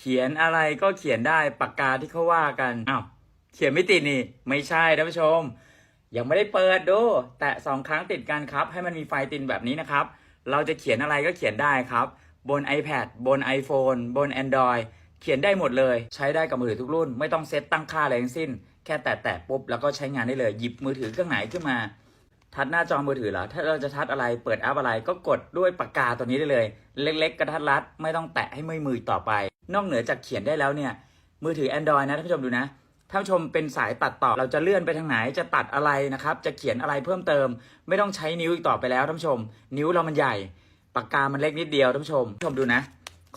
เขียนอะไรก็เขียนได้ปากกาที่เขาว่ากันอ้าวเขียนไม่ติดนี่ไม่ใช่ท่านผู้ชม ยังไม่ได้เปิดดู แตะสองครั้งติดกันครับ ให้มันมีไฟติดแบบนี้นะครับ เราจะเขียนอะไรก็เขียนได้ครับ บน iPad บน iPhone บน Android เขียนได้หมดเลย ใช้ได้กับมือถือทุกรุ่น ไม่ต้องเซตตั้งค่าอะไรทั้งสิ้น แค่แตะแตะปุ๊บแล้วก็ใช้งานได้เลยหยิบมือถือเครื่องไหนขึ้นมา ทัดหน้าจอมือถือเหรอถ้าเราจะทัดอะไรเปิดแอปอะไรก็กดด้วยปากกาตัวนี้ได้เลย เล็ก ๆ กระทัดรัดไม่ต้องแตะให้มือมือต่อไป นอกเหนือจากเขียนได้แล้วเนี่ย มือถือ Android นะท่านผู้ชมดูนะท่านผู้ชมเป็นสายตัดต่อเราจะเลื่อนไปทางไหนจะตัดอะไรนะครับ จะเขียนอะไรเพิ่มเติม ไม่ต้องใช้นิ้วอีกต่อไปแล้วท่านผู้ชม นิ้วเรามันใหญ่ปากกามันเล็กนิดเดียวท่านผู้ชมท่านผู้ชมดูนะ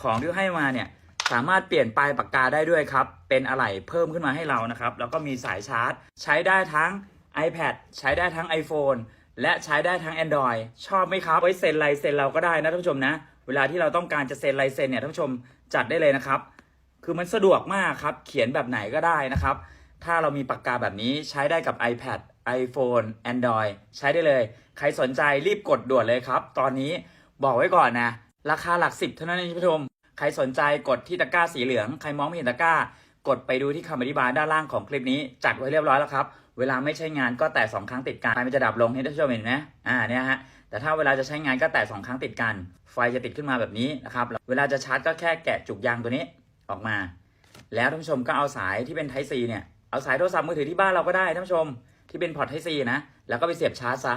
ของที่ให้มาเนี่ยสามารถเปลี่ยนปลายปากกาได้ด้วยครับ เป็นอะไหล่เพิ่มขึ้นมาให้เรานะครับ แล้วก็มีสายชาร์จ ใช้ได้ทั้ง iPad ใช้ได้ทั้ง iPhone และใช้ได้ทั้ง Android ชอบไหมครับไว้เซ็นลายเซ็นเราก็ได้นะท่านผู้ชมนะ เวลาที่เราต้องการจะเซ็นลายเซ็นเนี่ยท่านผู้ชมจัดได้เลยนะครับ คือมันสะดวกมากครับ เขียนแบบไหนก็ได้นะครับ ถ้าเรามีปากกาแบบนี้ใช้ได้กับ iPad iPhone Android ใช้ได้เลย ใครสนใจรีบกดด่วนเลยครับ ตอนนี้บอกไว้ก่อนนะ ราคาหลักสิบเท่านั้นเองท่านผู้ชม ใครสนใจกดที่ตะกร้าสีเหลือง ใครมองไม่เห็นตะกร้า กดไปดูที่คำอธิบายด้านล่างของคลิปนี้จัดไว้เรียบร้อยแล้วครับ เวลาไม่ใช้งานก็แตะสองครั้งติดกันไฟมันจะดับลงให้ท่านผู้ชมเห็นไหมอ่าเนี่ยฮะแต่ถ้าเวลาจะใช้งานก็แตะสองครั้งติดกัน ไฟจะติดขึ้นมาแบบนี้นะครับเวลาจะชาร์จก็แค่แกะจุกยางตัวนี้ออกมา แล้วท่านผู้ชมก็เอาสายที่เป็น Type C เนี่ยเอาสายโทรศัพท์มือถือที่บ้านเราก็ได้ท่านผู้ชมที่เป็นพอร์ต Type C นะแล้วก็ไปเสียบชาร์จซะ